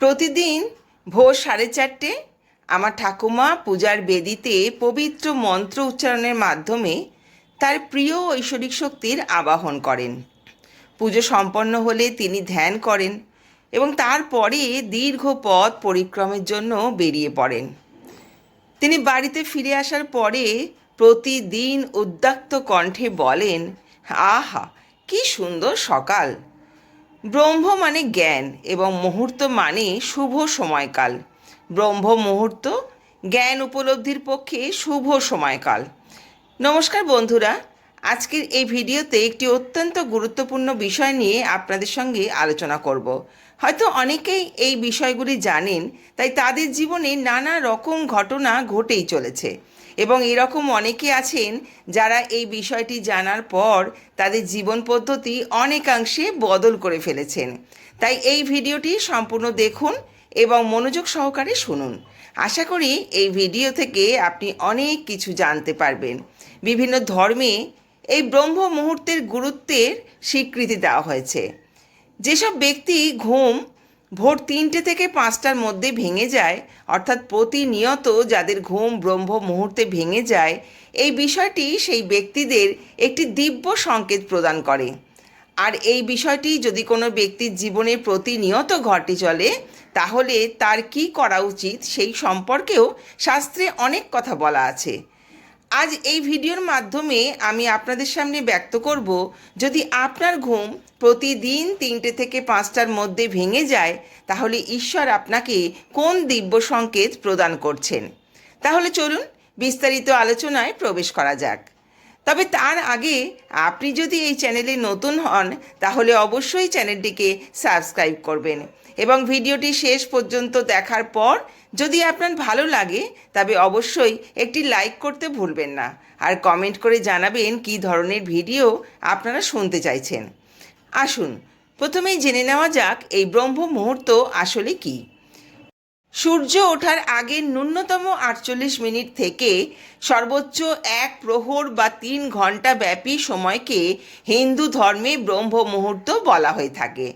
প্রতিদিন ভোর সাড়ে চারটে আমার ঠাকুমা পূজার বেদিতে পবিত্র মন্ত্র উচ্চারণের মাধ্যমে তার প্রিয় ঐশ্বরিক শক্তির আবাহন করেন। পুজো সম্পন্ন হলে তিনি ধ্যান করেন এবং তারপরে দীর্ঘ পথ পরিক্রমের জন্য বেরিয়ে পড়েন। তিনি বাড়িতে ফিরে আসার পরে প্রতিদিন উদ্যাক্ত কণ্ঠে বলেন, আহা, কি সুন্দর সকাল! ব্রহ্ম মানে জ্ঞান এবং মুহূর্ত মানে শুভ সময়কাল। ব্রহ্ম মুহূর্ত জ্ঞান উপলব্ধির পক্ষে শুভ সময়কাল। নমস্কার বন্ধুরা, আজকের এই ভিডিওতে একটি অত্যন্ত গুরুত্বপূর্ণ বিষয় নিয়ে আপনাদের সঙ্গে আলোচনা করব। হয়তো অনেকেই এই বিষয়গুলি জানেন, তাই তাদের জীবনে নানা রকম ঘটনা ঘটেই চলেছে। এবং এরকম অনেকে আছেন যারা এই বিষয়টি জানার পর তাদের জীবন পদ্ধতি অনেকাংশে বদল করে ফেলেছেন। তাই এই ভিডিওটি সম্পূর্ণ দেখুন এবং মনোযোগ সহকারে শুনুন। আশা করি এই ভিডিও থেকে আপনি অনেক কিছু জানতে পারবেন। বিভিন্ন ধর্মে এই ব্রহ্ম মুহূর্তের গুরুত্বের স্বীকৃতি দেওয়া হয়েছে। যেসব ব্যক্তি ঘুম ভোর তিনটে থেকে পাঁচটার মধ্যে ভেঙে যায়, অর্থাৎ প্রতিনিয়ত যাদের ঘুম ব্রহ্ম মুহূর্তে ভেঙে যায়, এই বিষয়টি সেই ব্যক্তিদের একটি দিব্য সংকেত প্রদান করে। আর এই বিষয়টি যদি কোনো ব্যক্তির জীবনে প্রতিনিয়ত ঘটে চলে, তাহলে তার কি করা উচিত সেই সম্পর্কেও শাস্ত্রে অনেক কথা বলা আছে। আজ এই ভিডিওর মাধ্যমে আমি আপনাদের সামনে ব্যক্ত করব, যদি আপনার ঘুম প্রতিদিন তিনটে থেকে পাঁচটার মধ্যে ভেঙে যায়, তাহলে ঈশ্বর আপনাকে কোন দিব্য সংকেত প্রদান করছেন? তাহলে চলুন বিস্তারিত আলোচনায় প্রবেশ করা যাক। তবে তার আগে আপনি যদি এই চ্যানেলে নতুন হন, তাহলে অবশ্যই চ্যানেলটিকে সাবস্ক্রাইব করবেন এবং ভিডিওটি শেষ পর্যন্ত দেখার পর যদি আপনার ভালো লাগে, তবে অবশ্যই একটি লাইক করতে ভুলবেন না। আর কমেন্ট করে জানাবেন কী ধরনের ভিডিও আপনারা শুনতে চাইছেন। আসুন, প্রথমেই জেনে নেওয়া যাক এই ব্রহ্ম মুহূর্ত আসলে কী। সূর্য ওঠার আগে ন্যূনতম আটচল্লিশ মিনিট থেকে সর্বোচ্চ এক প্রহর বা তিন ঘণ্টা ব্যাপী সময়কে হিন্দু ধর্মে ব্রহ্ম মুহূর্ত বলা হয়ে থাকে।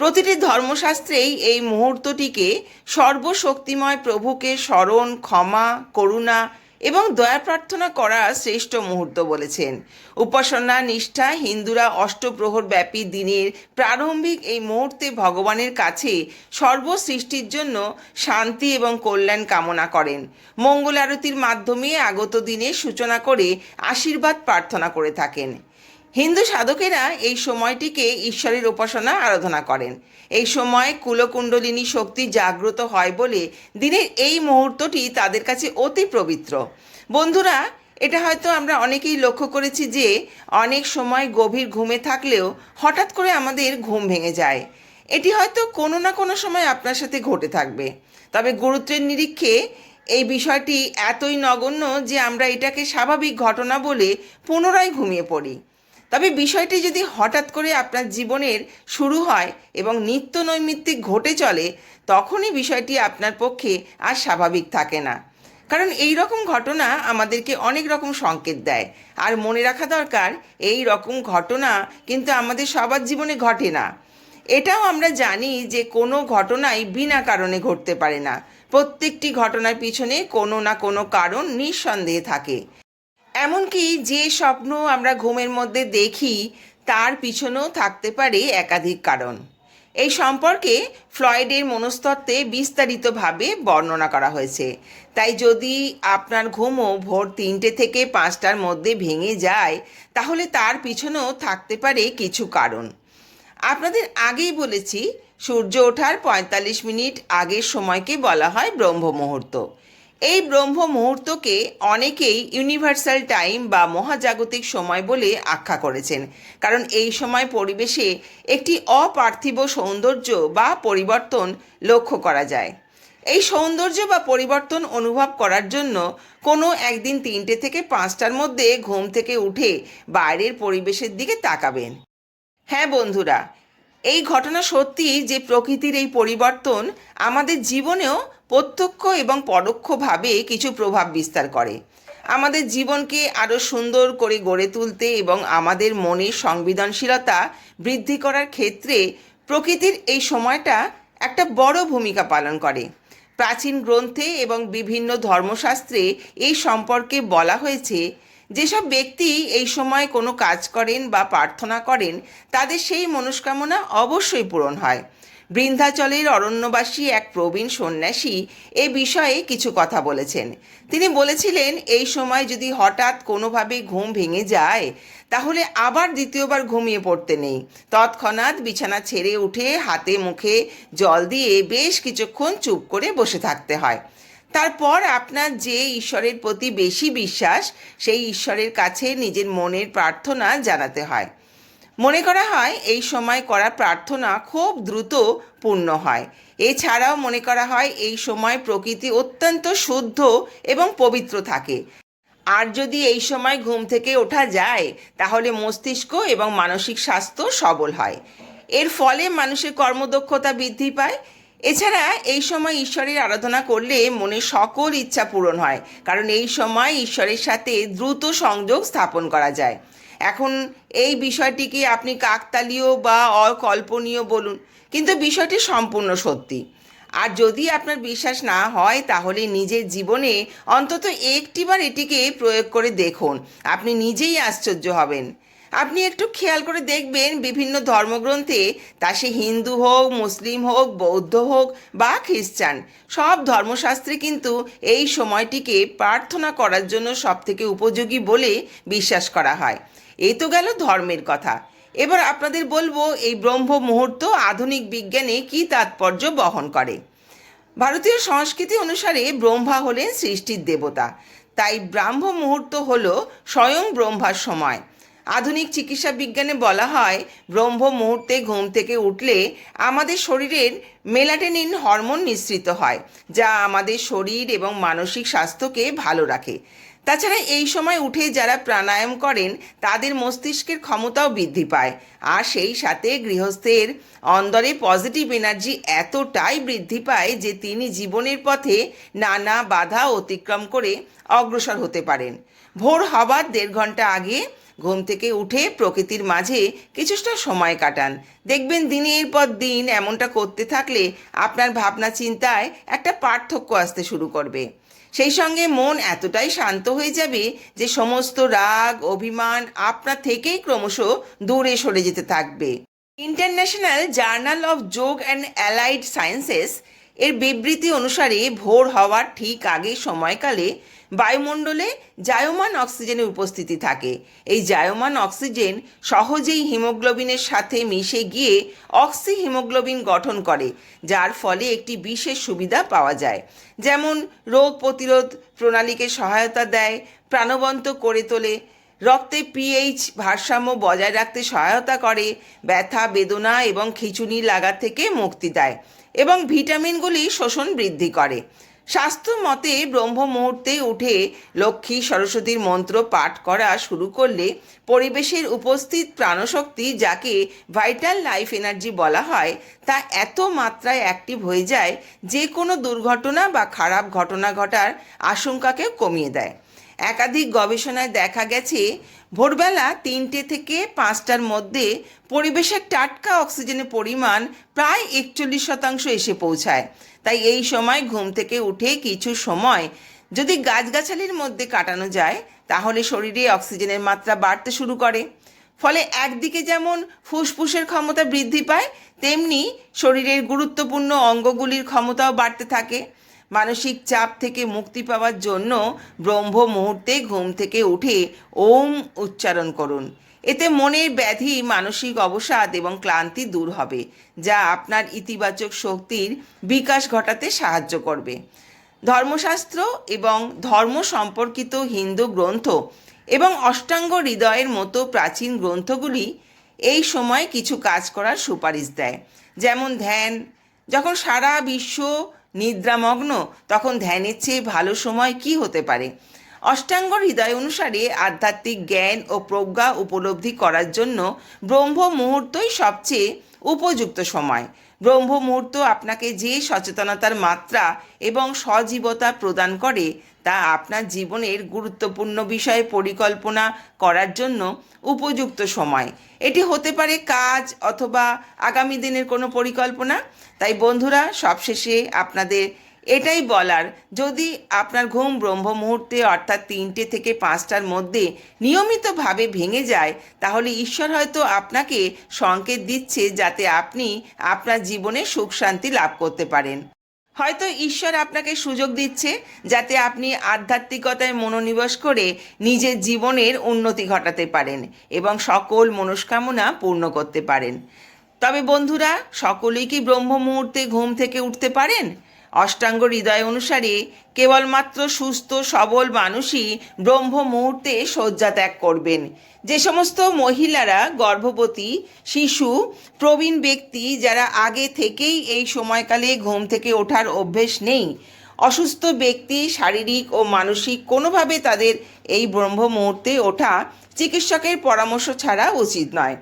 প্রতিটি ধর্মশাস্ত্রেই এই মুহূর্তটিকে সর্বশক্তিময় প্রভুকে স্মরণ, ক্ষমা, করুণা এবং দয়া প্রার্থনা করা শ্রেষ্ঠ মুহূর্ত বলেছেন। উপাসনা, নিষ্ঠা, হিন্দুরা অষ্টপ্রহর ব্যাপী দিনের প্রারম্ভিক এই মুহূর্তে ভগবানের কাছে সর্বসৃষ্টির জন্য শান্তি এবং কল্যাণ কামনা করেন। মঙ্গল আরতির মাধ্যমে আগত দিনের সূচনা করে আশীর্বাদ প্রার্থনা করে থাকেন। হিন্দু সাধকেরা এই সময়টিকে ঈশ্বরের উপাসনা আরাধনা করেন। এই সময় কুলকুণ্ডলিনী শক্তি জাগ্রত হয় বলে দিনের এই মুহূর্তটি তাদের কাছে অতি পবিত্র। বন্ধুরা, এটা হয়তো আমরা অনেকেই লক্ষ্য করেছি যে অনেক সময় গভীর ঘুমে থাকলেও হঠাৎ করে আমাদের ঘুম ভেঙে যায়। এটি হয়তো কোনো না কোনো সময় আপনার সাথে ঘটে থাকবে। তবে গুরুত্বের নিরীক্ষে এই বিষয়টি এতই নগণ্য যে আমরা এটাকে স্বাভাবিক ঘটনা বলে পুনরায় ঘুমিয়ে পড়ি। তবে বিষয়টি যদি হঠাৎ করে আপনার জীবনের শুরু হয় এবং নিত্য নৈমিত্তিক ঘটে চলে, তখনই বিষয়টি আপনার পক্ষে আর স্বাভাবিক থাকে না। কারণ এই রকম ঘটনা আমাদেরকে অনেক রকম সংকেত দেয়। আর মনে রাখা দরকার, এই রকম ঘটনা কিন্তু আমাদের সবার জীবনে ঘটে না। এটাও আমরা জানি যে কোনো ঘটনাই বিনা কারণে ঘটতে পারে না। প্রত্যেকটি ঘটনার পিছনে কোনো না কোনো কারণ নিঃসন্দেহে থাকে। এমনকি যে স্বপ্ন আমরা ঘুমের মধ্যে দেখি, তার পিছনেও থাকতে পারে একাধিক কারণ। এই সম্পর্কে ফ্লয়েডের মনস্তত্ত্বে বিস্তারিতভাবে বর্ণনা করা হয়েছে। তাই যদি আপনার ঘুমও ভোর তিনটে থেকে পাঁচটার মধ্যে ভেঙে যায়, তাহলে তার পিছনেও থাকতে পারে কিছু কারণ। আপনাদের আগেই বলেছি, সূর্য ওঠার পঁয়তাল্লিশ মিনিট আগের সময়কে বলা হয় ব্রহ্ম মুহূর্ত এই ব্রহ্ম মুহূর্তকে অনেকেই ইউনিভার্সাল টাইম বা মহাজাগতিক সময় বলে আখ্যা করেছেন। কারণ এই সময় পরিবেশে একটি অপার্থিব সৌন্দর্য বা পরিবর্তন লক্ষ্য করা যায়। এই সৌন্দর্য বা পরিবর্তন অনুভব করার জন্য কোনো একদিন তিনটে থেকে পাঁচটার মধ্যে ঘুম থেকে উঠে বাইরের পরিবেশের দিকে তাকাবেন। হ্যাঁ বন্ধুরা এই ঘটনা সত্যি যে প্রকৃতির এই পরিবর্তন আমাদের জীবনেও প্রত্যক্ষ এবং পরোক্ষভাবে কিছু প্রভাব বিস্তার করে। আমাদের জীবনকে আরও সুন্দর করে গড়ে তুলতে এবং আমাদের মনের সংবেদনশীলতা বৃদ্ধি করার ক্ষেত্রে প্রকৃতির এই সময়টা একটা বড় ভূমিকা পালন করে। প্রাচীন গ্রন্থে এবং বিভিন্ন ধর্মশাস্ত্রে এই সম্পর্কে বলা হয়েছে যেসব ব্যক্তি এই সময় কোনো কাজ করেন বা প্রার্থনা করেন, তাদের সেই মনস্কামনা অবশ্যই পূরণ হয়। বৃন্দাচলের অরণ্যবাসী এক প্রবীণ সন্ন্যাসী এ বিষয়ে কিছু কথা বলেছেন। তিনি বলেছিলেন, এই সময় যদি হঠাৎ কোনোভাবে ঘুম ভেঙে যায়, তাহলে আবার দ্বিতীয়বার ঘুমিয়ে পড়তে নেই। তৎক্ষণাৎ বিছানা ছেড়ে উঠে হাতে মুখে জল দিয়ে বেশ কিছুক্ষণ চুপ করে বসে থাকতে হয়। তারপর আপনার যে ঈশ্বরের প্রতি বেশি বিশ্বাস, সেই ঈশ্বরের কাছে নিজের মনের প্রার্থনা জানাতে হয়। মনে করা হয়, এই সময় করা প্রার্থনা খুব দ্রুত পূর্ণ হয়। এছাড়াও মনে করা হয়, এই সময় প্রকৃতি অত্যন্ত শুদ্ধ এবং পবিত্র থাকে। আর যদি এই সময় ঘুম থেকে ওঠা যায়, তাহলে মস্তিষ্ক এবং মানসিক স্বাস্থ্য সবল হয়। এর ফলে মানুষের কর্মদক্ষতা বৃদ্ধি পায় এছাড়া এই সময় ঈশ্বরের আরাধনা করলে মনে সকল ইচ্ছা পূরণ হয়, কারণ এই সময় ঈশ্বরের সাথে দ্রুত সংযোগ স্থাপন করা যায়। এখন এই বিষয়টিকে আপনি কাকতালীয় বা অকল্পনীয় বলুন, কিন্তু বিষয়টি সম্পূর্ণ সত্যি। আর যদি আপনার বিশ্বাস না হয়, তাহলে নিজের জীবনে অন্তত একটিবার এটিকে প্রয়োগ করে দেখুন, আপনি নিজেই আশ্চর্য হবেন। আপনি একটু খেয়াল করে দেখবেন বিভিন্ন ধর্মগ্রন্থে তা সে হিন্দু হোক, মুসলিম হোক, বৌদ্ধ হোক বা খ্রিস্টান, সব ধর্মশাস্ত্রে কিন্তু এই সময়টিকে প্রার্থনা করার জন্য সবথেকে উপযোগী বলে বিশ্বাস করা হয়। এই তো গেল ধর্মের কথা। এবার আপনাদের বলব এই ব্রহ্ম মুহূর্ত আধুনিক বিজ্ঞানে কী তাৎপর্য বহন করে। ভারতীয় সংস্কৃতি অনুসারে ব্রহ্মা হলেন সৃষ্টির দেবতা। তাই ব্রাহ্ম মুহূর্ত হল স্বয়ং ব্রহ্মার সময়। আধুনিক চিকিৎসা বিজ্ঞানে বলা হয়, ব্রহ্ম মুহূর্তে ঘুম থেকে উঠলে আমাদের শরীরের মেলাটেনিন হরমোন নিঃসৃত হয়, যা আমাদের শরীর এবং মানসিক স্বাস্থ্যকে ভালো রাখে। তাছাড়া এই সময় উঠে যারা প্রাণায়াম করেন, তাদের মস্তিষ্কের ক্ষমতাও বৃদ্ধি পায়। আর সেই সাথে গৃহস্থের অন্দরে পজিটিভ এনার্জি এতটাই বৃদ্ধি পায় যে তিনি জীবনের পথে নানা বাধা অতিক্রম করে অগ্রসর হতে পারেন। ভোর হবার দেড় ঘণ্টা আগে ঘুম থেকে উঠে প্রকৃতির মাঝে কিছুটা সময় কাটান। দেখবেন দিনের পর দিন এমনটা করতে থাকলে আপনার ভাবনা চিন্তায় একটা পার্থক্য আসতে শুরু করবে। সেই সঙ্গে মন এতটাই শান্ত হয়ে যাবে যে সমস্ত রাগ, অভিমান আপনার থেকেই ক্রমশ দূরে সরে যেতে থাকবে। International journal of yoga and allied sciences এর বিবৃতি অনুসারে ভোর হওয়ার ঠিক আগে সময়কালে বায়ুমণ্ডলে জায়মান অক্সিজেনের উপস্থিতি থাকে। এই জায়মান অক্সিজেন সহজেই হিমোগ্লোবিনের সাথে মিশে গিয়ে অক্সি হিমোগ্লোবিন গঠন করে, যার ফলে একটি বিশেষ সুবিধা পাওয়া যায়। যেমন, রোগ প্রতিরোধ প্রণালীকে সহায়তা দেয়, প্রাণবন্ত করে তোলে, রক্তে পিএইচ ভারসাম্য বজায় রাখতে সহায়তা করে, ব্যথা, বেদনা এবং খিঁচুনি লাগা থেকে মুক্তি দেয়। এবং ভিটামিনগুলি শোষণ বৃদ্ধি করে। স্বাস্থ্য মতে ব্রহ্ম মুহূর্তে উঠে লক্ষ্মী সরস্বতীর মন্ত্র পাঠ করা শুরু করলে পরিবেশের উপস্থিত প্রাণশক্তি, যাকে ভাইটাল লাইফ এনার্জি বলা হয়, তা এত মাত্রায় অ্যাক্টিভ হয়ে যায় যে কোনো দুর্ঘটনা বা খারাপ ঘটনা ঘটার আশঙ্কাকে কমিয়ে দেয়। একাধিক গবেষণায় দেখা গেছে, ভোরবেলা তিনটে থেকে পাঁচটার মধ্যে পরিবেশের টাটকা অক্সিজেনের পরিমাণ প্রায় একচল্লিশ শতাংশ এসে পৌঁছায়। তাই এই সময় ঘুম থেকে উঠে কিছু সময় যদি গাছগাছালির মধ্যে কাটানো যায়, তাহলে শরীরে অক্সিজেনের মাত্রা বাড়তে শুরু করে। ফলে একদিকে যেমন ফুসফুসের ক্ষমতা বৃদ্ধি পায়, তেমনি শরীরের গুরুত্বপূর্ণ অঙ্গগুলির ক্ষমতাও বাড়তে থাকে। মানসিক চাপ থেকে মুক্তি পাওয়ার জন্য ব্রহ্ম মুহূর্তে ঘুম থেকে উঠে ওম উচ্চারণ করুন। এতে মনের ব্যাধি, মানসিক অবসাদ এবং ক্লান্তি দূর হবে, যা আপনার ইতিবাচক শক্তির বিকাশ ঘটাতে সাহায্য করবে। ধর্মশাস্ত্র এবং ধর্ম সম্পর্কিত হিন্দু গ্রন্থ এবং অষ্টাঙ্গ হৃদয়ের মতো প্রাচীন গ্রন্থগুলি এই সময় কিছু কাজ করার সুপারিশ দেয়। যেমন ধ্যান, যখন সারা বিশ্ব নিদ্রামগ্ন, তখন ধ্যানের চেয়ে ভালো সময় কি হতে পারে? অষ্টাঙ্গ হৃদয় অনুসারে আধ্যাত্মিক জ্ঞান ও প্রজ্ঞা উপলব্ধি করার জন্য ব্রহ্ম মুহূর্তই সবচেয়ে উপযুক্ত সময়। ব্রহ্ম মুহূর্ত আপনাকে যে সচেতনতার মাত্রা এবং সজীবতা প্রদান করে তা আপনার জীবনের গুরুত্বপূর্ণ বিষয়ে পরিকল্পনা করার জন্য উপযুক্ত সময়। এটি হতে পারে কাজ অথবা আগামী দিনের কোনো পরিকল্পনা। তাই বন্ধুরা, সবশেষে আপনাদের এটাই বলার, যদি আপনার ঘুম ব্রহ্ম মুহূর্তে অর্থাৎ তিনটে থেকে পাঁচটার মধ্যে নিয়মিতভাবে ভেঙে যায়, তাহলে ঈশ্বর হয়তো আপনাকে সংকেত দিচ্ছে যাতে আপনি আপনার জীবনে সুখ শান্তি লাভ করতে পারেন। হয়তো ঈশ্বর আপনাকে সুযোগ দিচ্ছে যাতে আপনি আধ্যাত্মিকতায় মনোনিবেশ করে নিজের জীবনের উন্নতি ঘটাতে পারেন এবং সকল মনস্কামনা পূর্ণ করতে পারেন। তবে বন্ধুরা, সকলেই কি ব্রহ্ম মুহূর্তে ঘুম থেকে উঠতে পারেন? অষ্টাঙ্গ হৃদয় অনুসারে কেবলমাত্র সুস্থ, সবল মানুষই ব্রহ্ম মুহূর্তে শয্যা ত্যাগ করবেন। যে সমস্ত মহিলারা, গর্ভবতী, শিশু, প্রবীণ ব্যক্তি, যারা আগে থেকেই এই সময়কালে ঘুম থেকে ওঠার অভ্যেস নেই, অসুস্থ ব্যক্তি শারীরিক ও মানসিক কোনোভাবে তাদের এই ব্রহ্ম মুহূর্তে ওঠা চিকিৎসকের পরামর্শ ছাড়া উচিত নয়।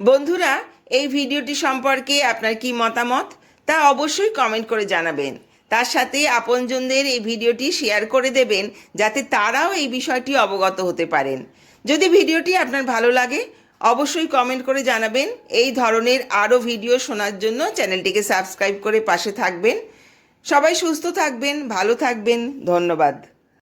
বন্ধুরা, এই ভিডিওটি সম্পর্কে আপনার কি মতামত? তা অবশ্যই কমেন্ট করে জানাবেন। তার সাথে আপনজনদের এই ভিডিওটি শেয়ার করে দেবেন, যাতে তারাও এই বিষয়টি অবগত হতে পারেন। যদি ভিডিওটি আপনার ভালো লাগে, অবশ্যই কমেন্ট করে জানাবেন। এই ধরনের আরও ভিডিও শোনার জন্য চ্যানেলটিকে সাবস্ক্রাইব করে পাশে থাকবেন। সবাই সুস্থ থাকবেন, ভালো থাকবেন, ধন্যবাদ।